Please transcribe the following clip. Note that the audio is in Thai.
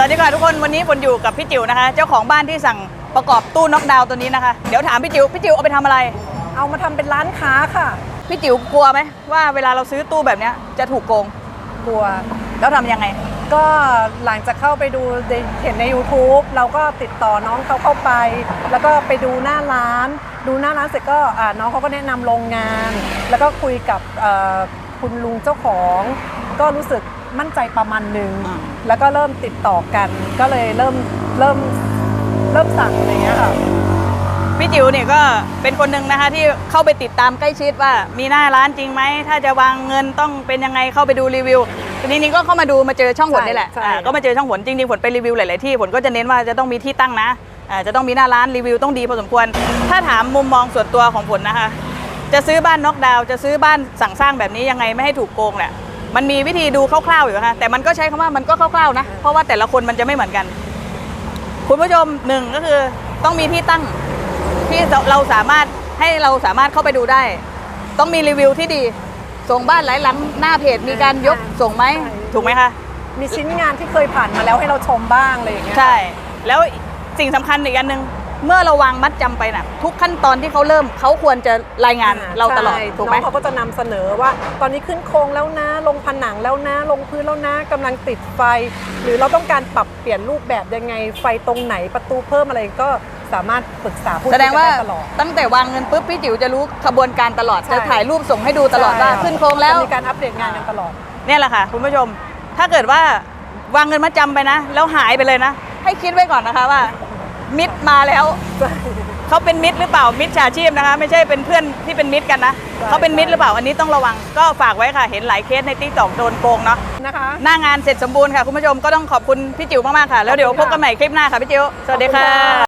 สวัสดีค่ะทุกคนวันนี้ฝนอยู่กับพี่จิ๋วนะคะ เจ้าของบ้านที่สั่งประกอบตู้น็อกดาวน์ตัวนี้นะคะเดี๋ยวถามพี่จิ๋วพี่จิ๋วเอาไปทำอะไร เอามาทำเป็นร้านค้าค่ะพี่จิ๋วกลัวไหมว่าเวลาเราซื้อตู้แบบเนี้ยจะถูกโกงกลัว แล้วทำยังไง ก็หลังจากเข้าไปดูในเห็นใน YouTube เราก็ติดต่อน้องเขาเข้าไป แล้วก็ไปดูหน้าร้าน ดูหน้าร้านเสร็จก็อ่าน้องเขาก็แนะนำโรงงาน แล้วก็คุยกับเอ่อคุณลุงเจ้าของ ก็รู้สึก มั่นใจประมาณหนึ่งอืมแล้วก็เริ่มติดต่อกัน ก็เลยเริ่มเริ่มเริ่มสั่งอะไรเงี้ยค่ะ พี่จิ๋วเนี่ยก็เป็นคนหนึ่งนะคะที่เข้าไปติดตามใกล้ชิดว่ามีหน้าร้านจริงไหม ถ้าจะวางเงินต้องเป็นยังไงเข้าไปดูรีวิวทีนี้นี่ก็เข้ามาดูมาเจอช่องผลนี่แหละใช่อ่าก็มาเจอช่องผลจริงๆผลไปรีวิวหลายๆที่ผลก็จะเน้นว่าจะต้องมีที่ตั้งนะอ่าจะต้องมีหน้าร้านรีวิวต้องดีพอสมควร ถ้าถามมุมมองส่วนตัวของผลนะคะ จะซื้อบ้านน็อกดาวน์จะซื้อบ้านสั่งสร้างแบบนี้ยังไงไม่ให้ถูกโกงแหละ มันมีวิธีดูคร่าวๆอยู่ค่ะแต่มันก็ใช้คำว่ามันก็คร่าวๆนะเพราะว่าแต่ละคนมันจะไม่เหมือนกัน คุณผู้ชมหนึ่งก็คือต้องมีที่ตั้งที่เราสามารถให้เราสามารถเข้าไปดูได้ ต้องมีรีวิวที่ดี ส่งบ้านหลายหลังหน้าเพจมีการยกส่งไหมใช่ถูกไหมคะมีชิ้นงานที่เคยผ่านมาแล้วให้เราชมบ้างอะไรอย่างเงี้ยใช่ แล้วสิ่งสำคัญอีกอันหนึ่ง เมื่อเราวางมัดจำไปน่ะทุกขั้นตอนที่เขาเริ่มเขาควรจะรายงานเราตลอดใช่ถูกไหมน้องเขาก็จะนำเสนอว่า ตอนนี้ขึ้นโครงแล้วนะ ลงผนังแล้วนะ ลงพื้นแล้วนะกำลังติดไฟ หรือเราต้องการปรับเปลี่ยนรูปแบบยังไงไฟตรงไหนประตูเพิ่มอะไรก็สามารถปรึกษาผู้แสดงว่าช่ยกันไตลอดตั้งแต่วางเงินปุ๊บพี่จิ๋วจะรู้ขบวนการตลอดใช่จะถ่ายรูปส่งให้ดูตลอดว่าใช่ขึ้นโครงแล้วจะมีการอัปเดตงานกันตลอดเนี่ยแหละค่ะคุณผู้ชม ถ้าเกิดว่าวางเงินมาจำไปนะ แล้วหายไปเลยนะ ให้คิดไว้ก่อนนะคะว่า มิดมาแล้ว เขาเป็นมิตรหรือเปล่ามิตรฉาชีพนะคะ ไม่ใช่เป็นเพื่อนที่เป็นมิตรกันนะใช่เขาเป็นมิตรหรือเปล่าอันนี้ต้องระวังก็ฝากไว้ค่ะ เห็นหลายเคสในติ๊กต็อกโดนโกงเนาะนะคะหน้างานเสร็จสมบูรณ์ค่ะคุณผู้ชมก็ต้องขอบคุณพี่จิ๋วมากๆค่ะ แล้วเดี๋ยวขอบพคุณค่ะบกันใหม่คลิปหน้าค่ะพี่จิ๋วสวัสดีขอบคุณค่ะค่ะ